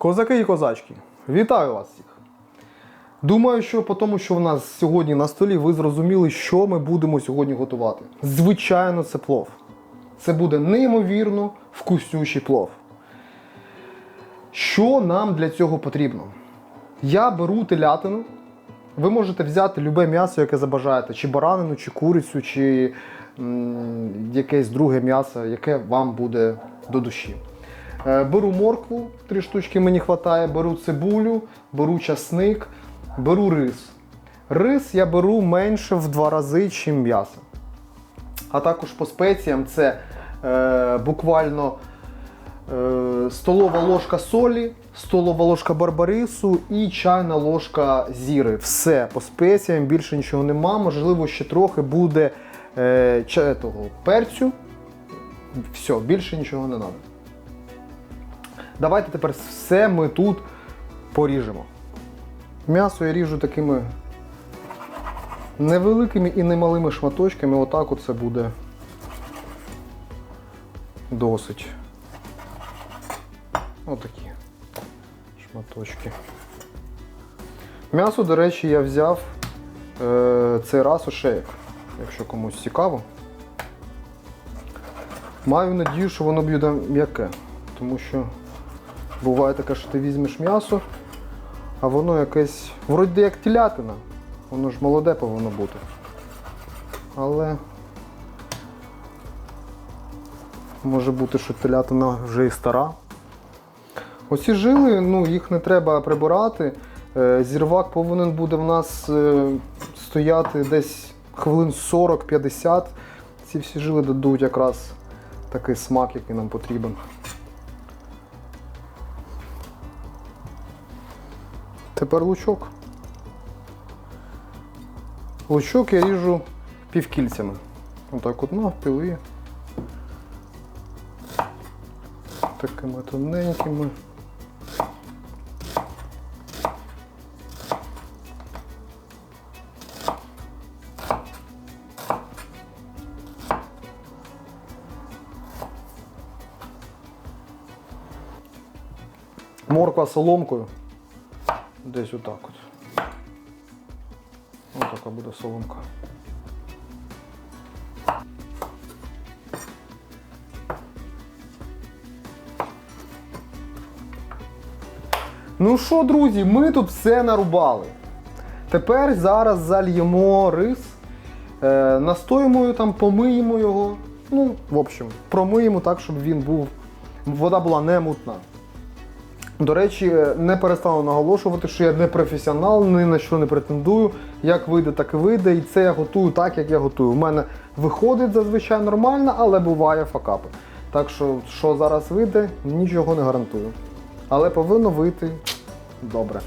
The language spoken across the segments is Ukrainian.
Козаки і козачки, вітаю вас всіх! Думаю, що по тому, що в нас сьогодні на столі, ви зрозуміли, що ми будемо сьогодні готувати. Звичайно, це плов. Це буде неймовірно вкуснющий плов. Що нам для цього потрібно? Я беру телятину. Ви можете взяти любе м'ясо, яке забажаєте, чи баранину, чи курицю, чи м, якесь друге м'ясо, яке вам буде до душі. Е, Беру моркву, три штучки мені вистачає, беру цибулю, беру часник, беру рис. Рис я беру менше в два рази, ніж м'ясо. А також по спеціям це е, буквально е, столова ложка солі, столова ложка барбарису і чайна ложка зіри. Все по спеціям, більше нічого нема. Можливо, ще трохи буде е, ча- того, перцю. Все, більше нічого не треба. Давайте тепер все ми тут поріжемо. М'ясо я ріжу такими невеликими і немалими шматочками. Отак от це буде досить. Отакі шматочки. М'ясо, до речі, я взяв е, цей раз у шеєк, якщо комусь цікаво. Маю надію, що воно буде м'яке, тому що буває таке, що ти візьмеш м'ясо, а воно якесь, вроді як телятина. Воно ж молоде повинно бути. Але може бути, що телятина вже і стара. Оці жили, ну, їх не треба прибирати. Е, Зірвак повинен буде в нас е, стояти десь хвилин 40-50. Ці всі жили дадуть якраз такий смак, який нам потрібен. Тепер лучок. Лучок я ріжу півкільцями. Отак от навпіл і такими тоненькими. Морква соломкою. Десь отак от. Ось така буде соломка. Ну що, друзі, ми тут все нарубали. Тепер зараз зальємо рис, е, настоїмо там, помиємо його. Ну, в общем, промиємо так, щоб він був. Вода була не мутна. До речі, не перестану наголошувати, що я не професіонал, ні на що не претендую. Як вийде, так і вийде. І це я готую так, як я готую. У мене виходить зазвичай нормально, але буває факапи. Так що, що зараз вийде, нічого не гарантую. Але повинно вийти добре.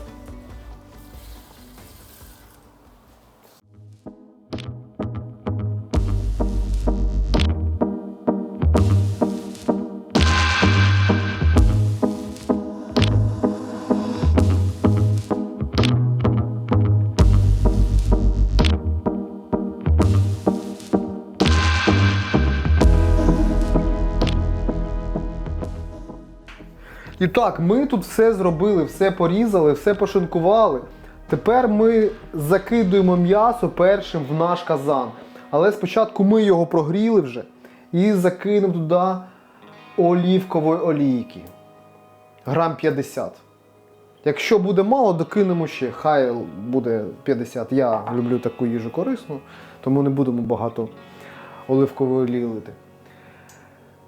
І так, ми тут все зробили, все порізали, все пошинкували. Тепер ми закидуємо м'ясо першим в наш казан. Але спочатку ми його прогріли вже і закинемо туди олівкової олійки. Грам 50. Якщо буде мало, докинемо ще. Хай буде 50. Я люблю таку їжу корисну, тому не будемо багато оливкової олії лити.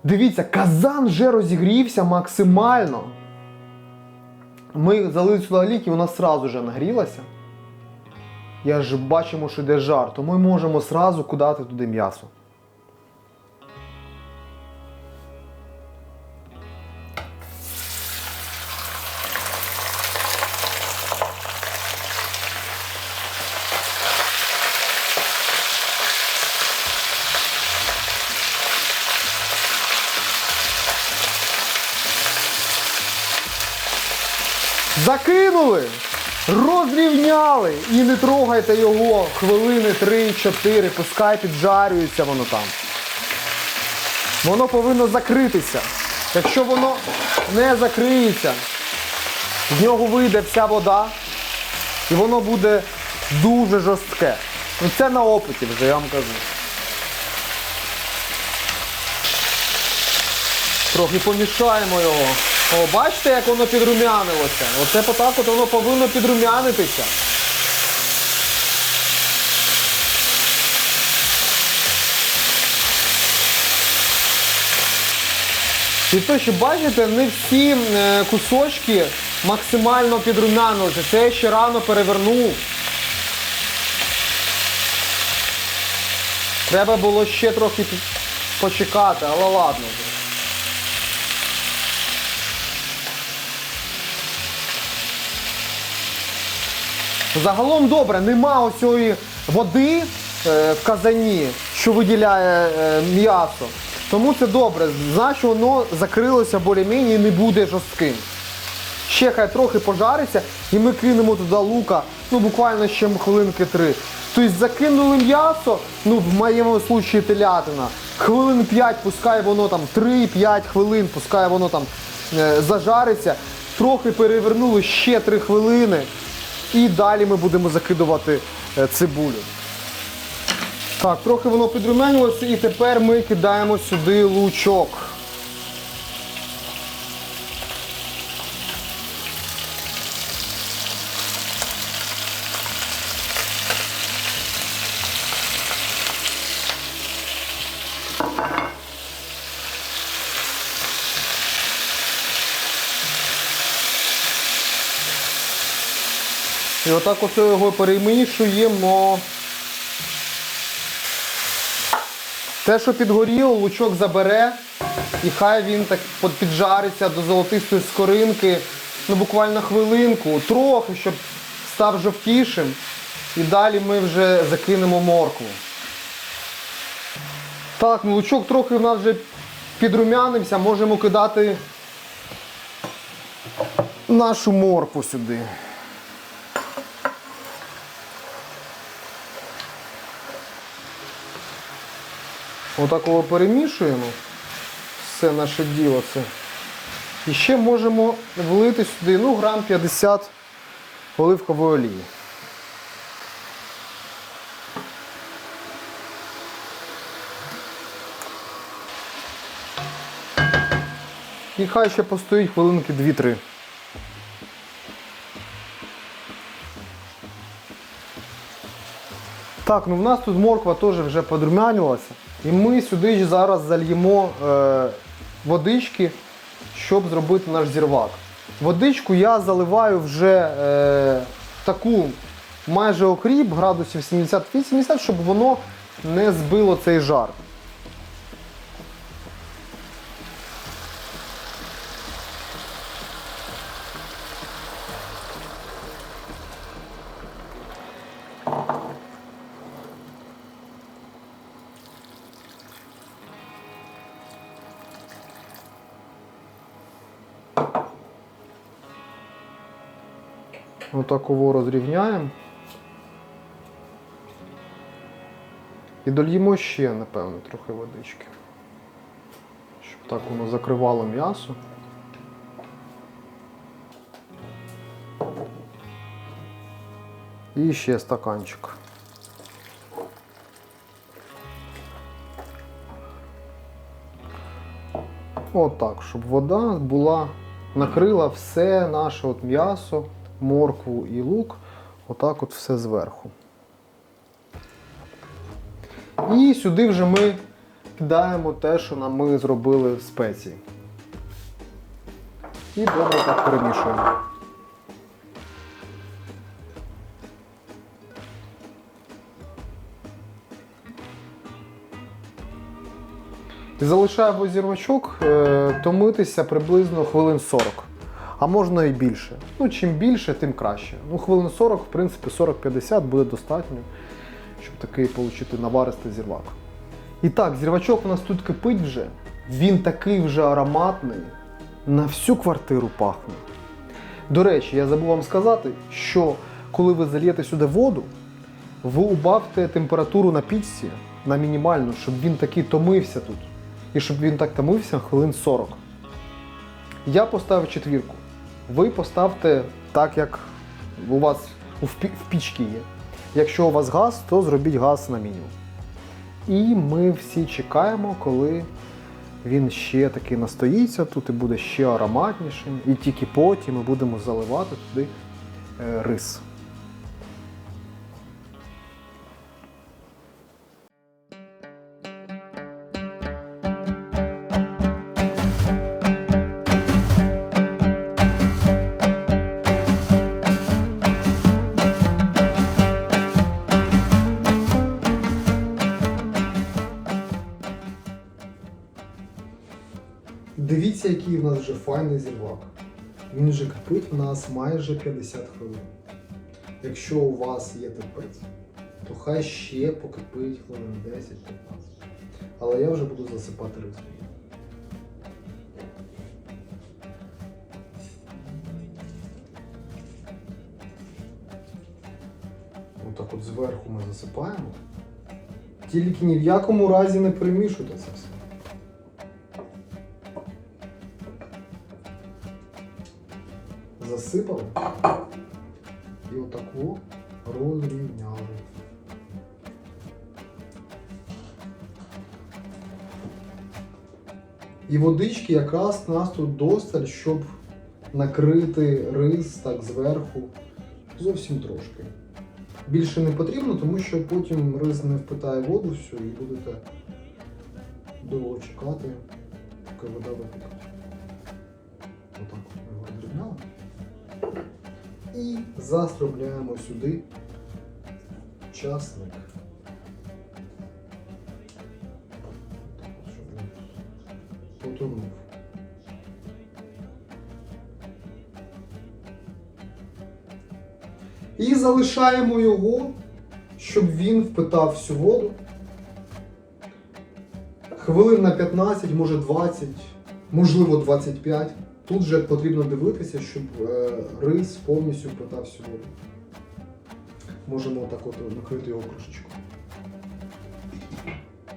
Дивіться, казан вже розігрівся максимально. Ми залили сюди олійки, вона сразу вже нагрілася. Я ж бачимо, що йде жар, то ми можемо сразу кудати туди м'ясо. Закинули, розрівняли і не трогайте його хвилини 3-4, пускай піджарюється воно там. Воно повинно закритися. Якщо воно не закриється, з нього вийде вся вода, і воно буде дуже жорстке. Ну це на опиті вже, я вам кажу. Трохи помішаємо його. О, бачите, як воно підрумянилося? Оце отак от воно повинно підрумянитися. І то, що бачите, не всі е, кусочки максимально підрумянилися. Це я ще рано перевернув. Треба було ще трохи почекати, але ладно. Загалом добре, нема оцієї води е, в казані, що виділяє е, м'ясо. Тому це добре. Значить, воно закрилося більш-менш і не буде жорстким. Ще хай трохи пожариться, і ми кинемо туди лука, ну буквально ще хвилинки три. Тобто закинули м'ясо, ну в моєму випадку телятина, хвилин 5, пускай воно там 3-5 хвилин, пускай воно там е, зажариться, трохи перевернули ще 3 хвилини. І далі ми будемо закидувати е, цибулю. Так, трохи воно підрумянилося і тепер ми кидаємо сюди лучок. І отак ось його перемішуємо. Те, що підгоріло, лучок забере, і хай він так піджариться до золотистої скоринки, ну буквально хвилинку, трохи, щоб став жовтішим. І далі ми вже закинемо моркву. Так, ну лучок трохи в нас вже підрумянився, можемо кидати нашу моркву сюди. Отак його перемішуємо. Все наше діло це. І ще можемо влити сюди ну, грам 50 оливкової олії. І хай ще постоїть хвилинки 2-3. Так, ну в нас тут морква теж вже подрумянилася. І ми сюди ж зараз зальємо е, водички, щоб зробити наш зірвак. Водичку я заливаю вже е, таку майже окріп, градусів 70-80, щоб воно не збило цей жар. Отак його розрівняємо. І дольємо ще, напевно, трохи водички. Щоб так воно закривало м'ясо. І ще стаканчик. Отак, щоб вода була, накрила все наше от м'ясо, моркву і лук. Отак от все зверху. І сюди вже ми кидаємо те, що нам ми зробили в спеції. І добре так перемішуємо. І залишаємо зірвачок е, томитися приблизно хвилин 40. А можна і більше. Ну, чим більше, тим краще. Ну, хвилин 40, в принципі, 40-50 буде достатньо, щоб такий отримати наваристий зірвак. І так, зірвачок у нас тут кипить вже. Він такий вже ароматний, на всю квартиру пахне. До речі, я забув вам сказати, що коли ви зальєте сюди воду, ви убавте температуру на пічці на мінімальну, щоб він такий томився тут. І щоб він так томився хвилин 40. Я поставив четвірку. Ви поставте так, як у вас в пічці є. Якщо у вас газ, то зробіть газ на мінімум. І ми всі чекаємо, коли він ще таки настоїться тут і буде ще ароматнішим. І тільки потім ми будемо заливати туди е, рис. Який в нас вже файний зірвак. Він вже кипить в нас майже 50 хвилин. Якщо у вас є терпець, то хай ще покипить хвилин 10-15. Але я вже буду засипати рис. Отак от зверху ми засипаємо. Тільки ні в якому разі не перемішуйте це все. Засипали і отаку розрівняли. І водички якраз нас тут досталь, щоб накрити рис так зверху зовсім трошки. Більше не потрібно, тому що потім рис не впитає воду всю і будете довго чекати, поки вода википить. Отак І застробляємо сюди часник. Щоб він потонув. І залишаємо його, щоб він впитав всю воду. Хвилин на 15, може 20, можливо 25. Тут же потрібно дивитися, щоб е, рис повністю впитав всю воду. Можемо так от накрити його кружечкою.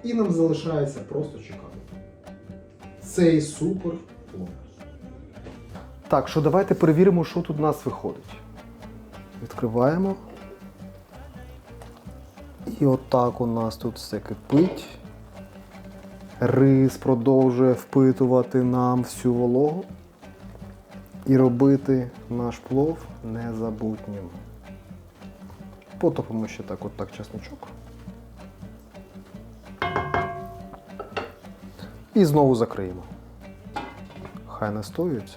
І нам залишається просто чекати. Цей супер плов. Так, що давайте перевіримо, що тут у нас виходить. Відкриваємо. І отак у нас тут все кипить. Рис продовжує впитувати нам всю вологу і робити наш плов незабутнім. Потопимо ще так, от так чесночок. І знову закриємо. Хай настоюється.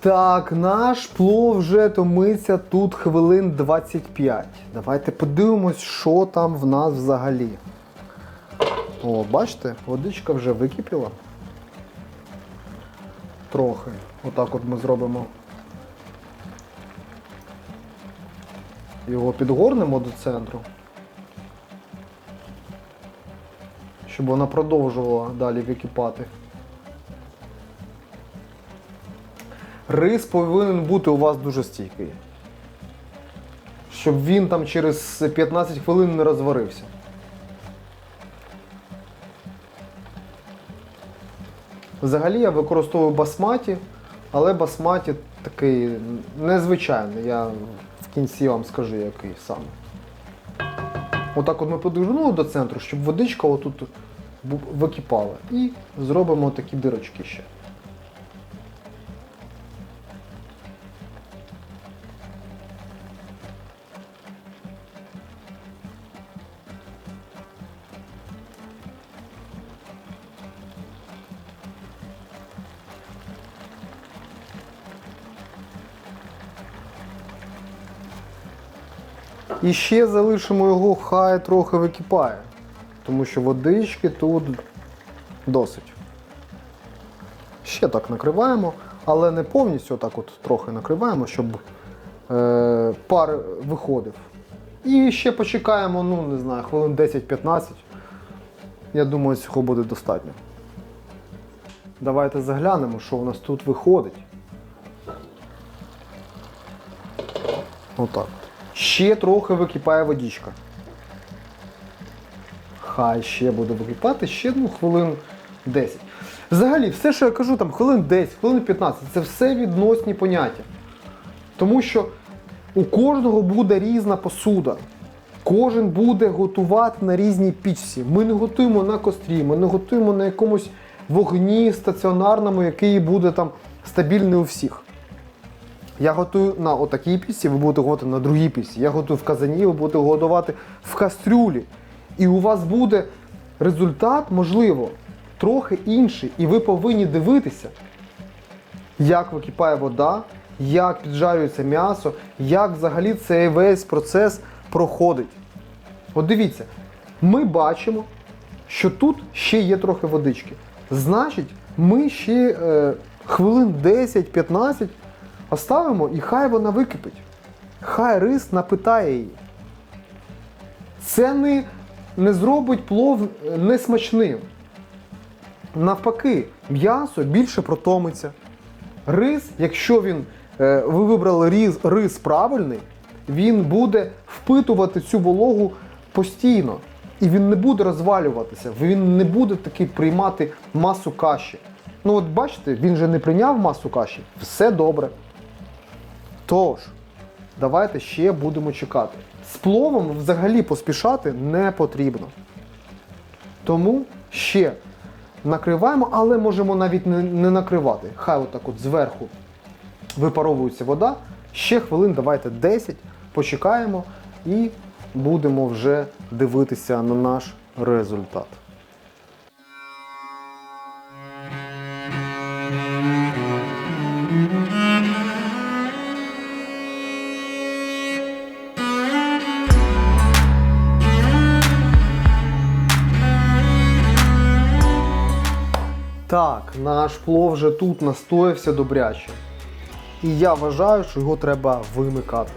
Так, наш плов вже томиться тут хвилин 25. Давайте подивимось, що там в нас взагалі. О, бачите, водичка вже википіла. Трохи. Отак от ми зробимо. Його підгорнемо до центру. Щоб вона продовжувала далі википати. Рис повинен бути у вас дуже стійкий. Щоб він там через 15 хвилин не розварився. Взагалі я використовую басматі, але басматі такий незвичайний. Я в кінці вам скажу, який саме. Отак от ми подвижнули до центру, щоб водичка отут википала. І зробимо такі дирочки ще. І ще залишимо його, хай трохи википає. Тому що водички тут досить. Ще так накриваємо, але не повністю, так от трохи накриваємо, щоб е, пар виходив. І ще почекаємо, ну не знаю, хвилин 10-15. Я думаю, цього буде достатньо. Давайте заглянемо, що у нас тут виходить. Отак. Ще трохи википає водичка. Хай ще буде википати, ще ну, хвилин 10. Взагалі, все, що я кажу, там хвилин 10, хвилин 15, це все відносні поняття. Тому що у кожного буде різна посуда. Кожен буде готувати на різній пічці. Ми не готуємо на кострі, ми не готуємо на якомусь вогні стаціонарному, який буде там стабільний у всіх. Я готую на отакій пісці, ви будете готувати на другій пісці. Я готую в казані, ви будете готувати в кастрюлі. І у вас буде результат, можливо, трохи інший. І ви повинні дивитися, як википає вода, як піджарюється м'ясо, як взагалі цей весь процес проходить. От дивіться, ми бачимо, що тут ще є трохи водички. Значить, ми ще е, хвилин 10-15 оставимо і хай вона википить. Хай рис напитає її. Це не, не зробить плов несмачним. Навпаки, м'ясо більше протомиться. Рис, якщо він, е, ви вибрали різ, рис правильний, він буде впитувати цю вологу постійно. І він не буде розвалюватися, він не буде таки приймати масу каші. Ну от бачите, він же не прийняв масу каші. Все добре. Тож, давайте ще будемо чекати. З пловом взагалі поспішати не потрібно. Тому ще накриваємо, але можемо навіть не, не накривати. Хай отак от зверху випаровується вода. Ще хвилин, давайте 10, почекаємо і будемо вже дивитися на наш результат. Наш плов вже тут настоявся добряче. І я вважаю, що його треба вимикати.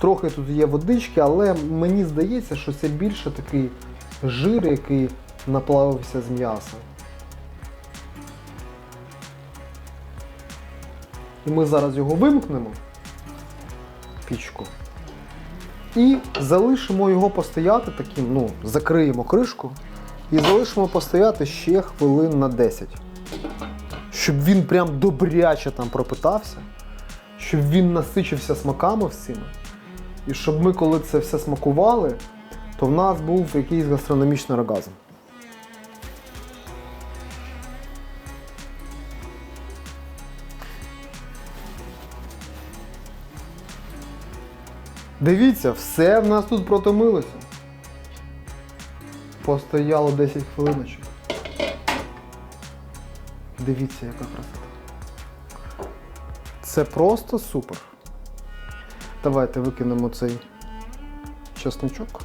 Трохи тут є водички, але мені здається, що це більше такий жир, який наплавився з м'яса. І ми зараз його вимкнемо, пічку, і залишимо його постояти таким, ну, закриємо кришку і залишимо постояти ще хвилин на 10. Щоб він прям добряче там пропитався, щоб він насичився смаками всіми. І щоб ми, коли це все смакували, то в нас був якийсь гастрономічний оргазм. Дивіться, все в нас тут протомилося. Постояло 10 хвилиночок. Дивіться, яка красота. Це просто супер. Давайте викинемо цей чесничок.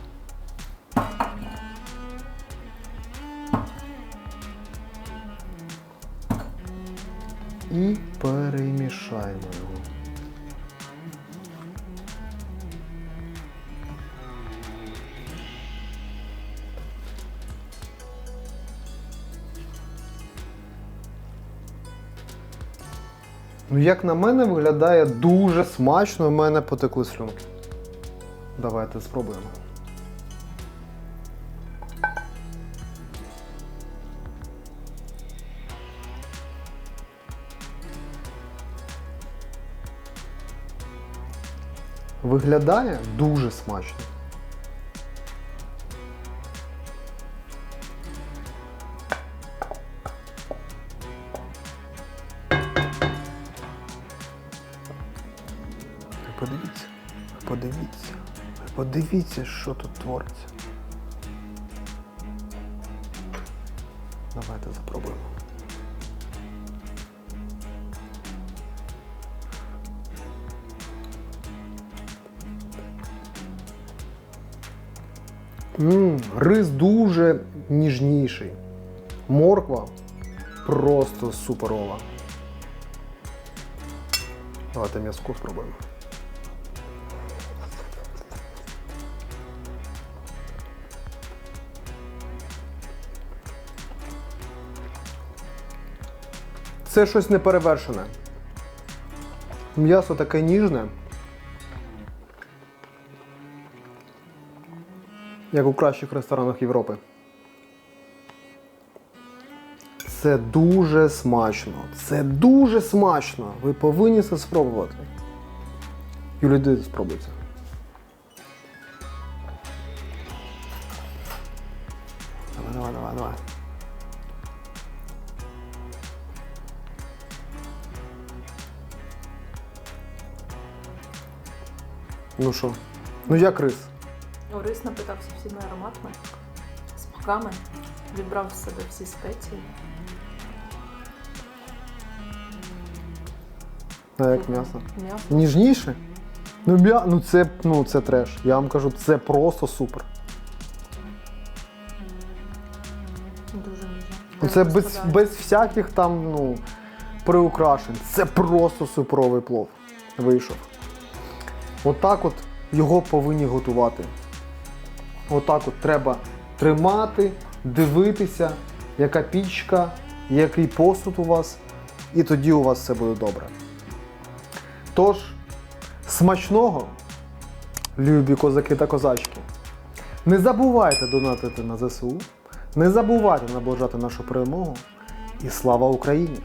І перемішаємо Ну, як на мене, виглядає дуже смачно, у мене потекли слюнки. Давайте спробуємо. Виглядає дуже смачно. Ви подивіться, що тут твориться. Давайте запробуємо. Мм, рис дуже ніжніший. Морква просто суперова. Давайте м'язку спробуємо. Це щось неперевершене. М'ясо таке ніжне. Як у кращих ресторанах Європи. Це дуже смачно. Це дуже смачно. Ви повинні це спробувати. Юлі, йди спробуй це. Давай, давай, давай, давай. Ну що? Ну як рис? Орис напитався всіми ароматами, смаками, вібрав в себе всі спеції. А як м'ясо? М'ясо. Ніжніше? Ну, м'я... ну, це, ну це треш. Я вам кажу, це просто супер. Дуже ніжно. Ну, Це без, без всяких там, ну, приукрашень. Це просто суперовий плов вийшов. Отак от його повинні готувати. Отак от треба тримати, дивитися, яка пічка, який посуд у вас, і тоді у вас все буде добре. Тож, смачного, любі козаки та козачки. Не забувайте донатити на ЗСУ, не забувайте наближати нашу перемогу. І слава Україні!